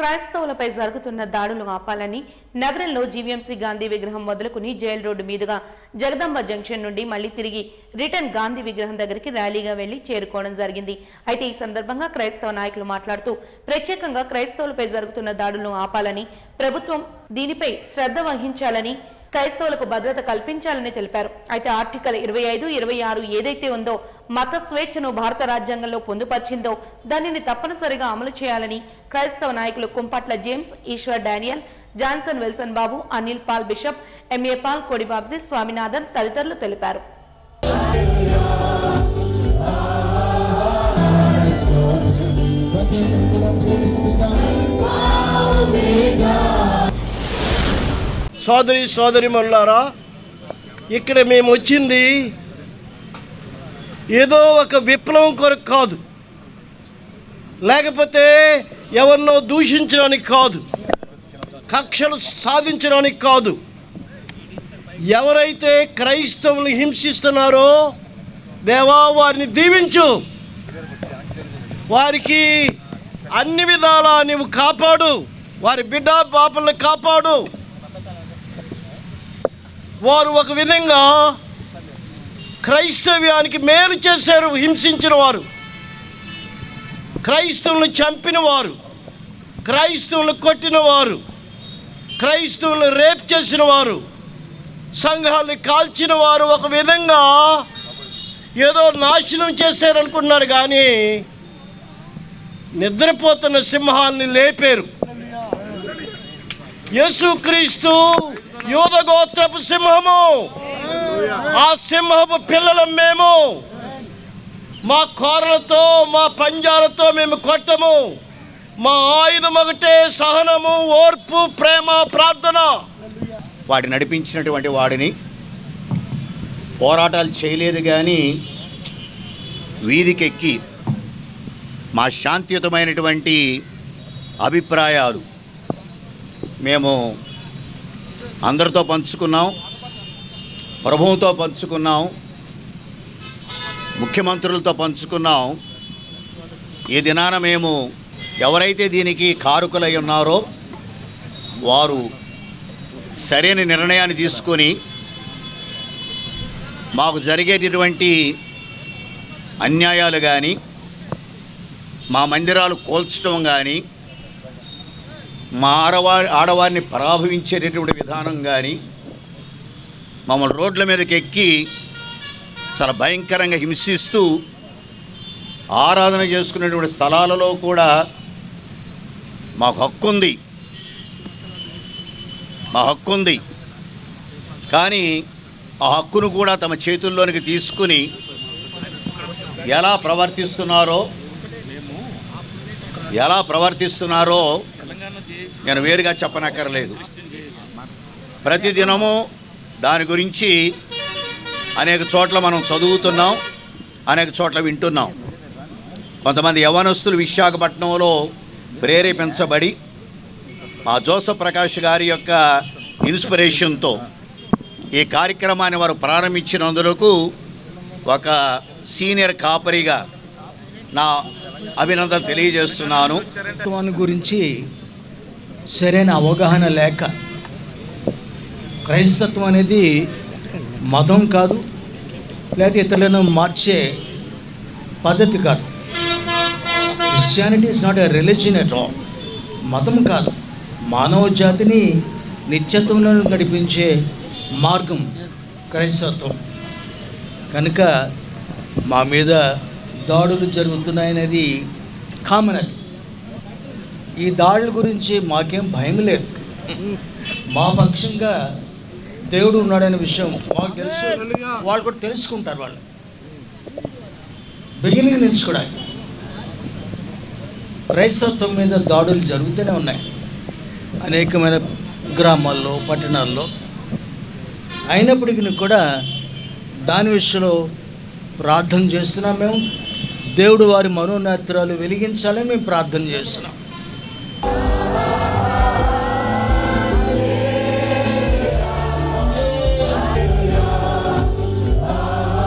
క్రైస్తవులపై జరుగుతున్న దాడులు ఆపాలని నగరంలో జీవీఎంసీ గాంధీ విగ్రహం మొదలుకుని జైల్ రోడ్డు మీదుగా జగదంబ జంక్షన్ నుండి మళ్ళీ తిరిగి రిటర్న్ గాంధీ విగ్రహం దగ్గరికి ర్యాలీగా వెళ్ళి చేరుకోవడం జరిగింది. అయితే ఈ సందర్భంగా క్రైస్తవ నాయకులు మాట్లాడుతూ ప్రత్యేకంగా క్రైస్తవులపై జరుగుతున్న దాడులను ఆపాలని ప్రభుత్వం దీనిపై శ్రద్ధ వహించాలని క్రైస్తవులకు భద్రత కల్పించాలని తెలిపారు. అయితే ఆర్టికల్ ఇరవై ఐదు ఇరవై ఆరు ఏదైతే ఉందో మత స్వేచ్ఛను భారత రాజ్యాంగంలో పొందుపరిచిందో దానిని తప్పనిసరిగా అమలు చేయాలని క్రైస్తవ నాయకులు Kumpatla James Eshwar Daniel Johnson Wilson Babu Anil Paul bishop MA Paul Kodibabji Swaminathan తదితరులు తెలిపారు. సోదరి సోదరి మనులారా ఇక్కడ మేము వచ్చింది ఏదో ఒక విప్లవం కొరకు కాదు. లేకపోతే ఎవరినో దూషించడానికి కాదు. కక్షలు సాధించడానికి కాదు. ఎవరైతే క్రైస్తవులు హింసిస్తున్నారో దేవా వారిని దీవించు. వారికి అన్ని విధాలా నీవు కాపాడు. వారి బిడ్డ పాపలను కాపాడు. వారు ఒక విధంగా క్రైస్తవ్యానికి మేలు చేశారు హింసించిన వారు. క్రైస్తవులను చంపిన వారు క్రైస్తవులను కొట్టిన వారు క్రైస్తవులను రేప్ చేసిన వారు సంఘాలను కాల్చిన వారు ఒక విధంగా ఏదో నాశనం చేశారనుకున్నారు కానీ నిద్రపోతున్న సింహాల్ని లేపారు. యేసుక్రీస్తు యోధ గోత్రపు సింహము. ఆ సింహపు పిల్లలం మేము. మా కోరలతో మా పంజాలతో మేము కొట్టము. మా ఆయుధం ఒకటే సహనము ఓర్పు ప్రేమ ప్రార్థన. వాడి నడిపించినటువంటి వాడిని పోరాటాలు చేయలేదు కానీ వీధికెక్కి మా శాంతియుతమైనటువంటి అభిప్రాయాలు మేము అందరితో పంచుకున్నాం ప్రభువుతో పంచుకున్నాం ముఖ్యమంత్రులతో పంచుకున్నాం. ఈ దినాన మేము ఎవరైతే దీనికి కారుకులై ఉన్నారో వారు సరైన నిర్ణయాన్ని తీసుకొని మాకు జరిగేటటువంటి అన్యాయాలు కానీ మా మందిరాలు కోల్చడం కానీ మా ఆడవా ఆడవారిని పరాభవించేటటువంటి విధానం కానీ మమ్మల్ని రోడ్ల మీదకి ఎక్కి చాలా భయంకరంగా హింసిస్తూ ఆరాధన చేసుకునేటువంటి స్థలాలలో కూడా మాకు హక్కు ఉంది మా హక్కు ఉంది కానీ ఆ హక్కును కూడా తమ చేతుల్లోనికి తీసుకుని ఎలా ప్రవర్తిస్తున్నారో ఎలా ప్రవర్తిస్తున్నారో నేను వేరుగా చెప్పనక్కర్లేదు. ప్రతిదినము దాని గురించి అనేక చోట్ల మనం చదువుతున్నాం అనేక చోట్ల వింటున్నాం. కొంతమంది యవనస్తులు విశాఖపట్నంలో ప్రేరేపించబడి మా జోసఫ్ ప్రకాష్ గారి యొక్క ఇన్స్పిరేషన్తో ఈ కార్యక్రమాన్ని వారు ప్రారంభించినందుకు ఒక సీనియర్ కాపరిగా నా అభినందన తెలియజేస్తున్నాను. గురించి సరైన అవగాహన లేక క్రైస్తత్వం అనేది మతం కాదు లేకపోతే ఇతరులను మార్చే పద్ధతి కాదు. Christianity is not a religion at all మతం కాదు. మానవ జాతిని నిత్యత్వంలో నడిపించే మార్గం క్రైస్తత్వం. కనుక మా మీద దాడులు జరుగుతున్నాయనేది కామన్ అది. ఈ దాడుల గురించి మాకేం భయం లేదు. మా పక్షంగా దేవుడు ఉన్నాడనే విషయం మాకు తెలుసు. వాళ్ళు కూడా తెలుసుకుంటారు వాళ్ళు. బిగినింగ్ నుంచి కూడా క్రైస్తత్వం మీద దాడులు జరుగుతూనే ఉన్నాయి. అనేకమైన గ్రామాల్లో పట్టణాల్లో. అయినప్పటికీ కూడా దాని విషయంలో ప్రార్థన చేస్తున్నాం మేము. దేవుడు వారి మనోనేత్రాలు వెలిగించాలని మేము ప్రార్థన చేస్తున్నాం.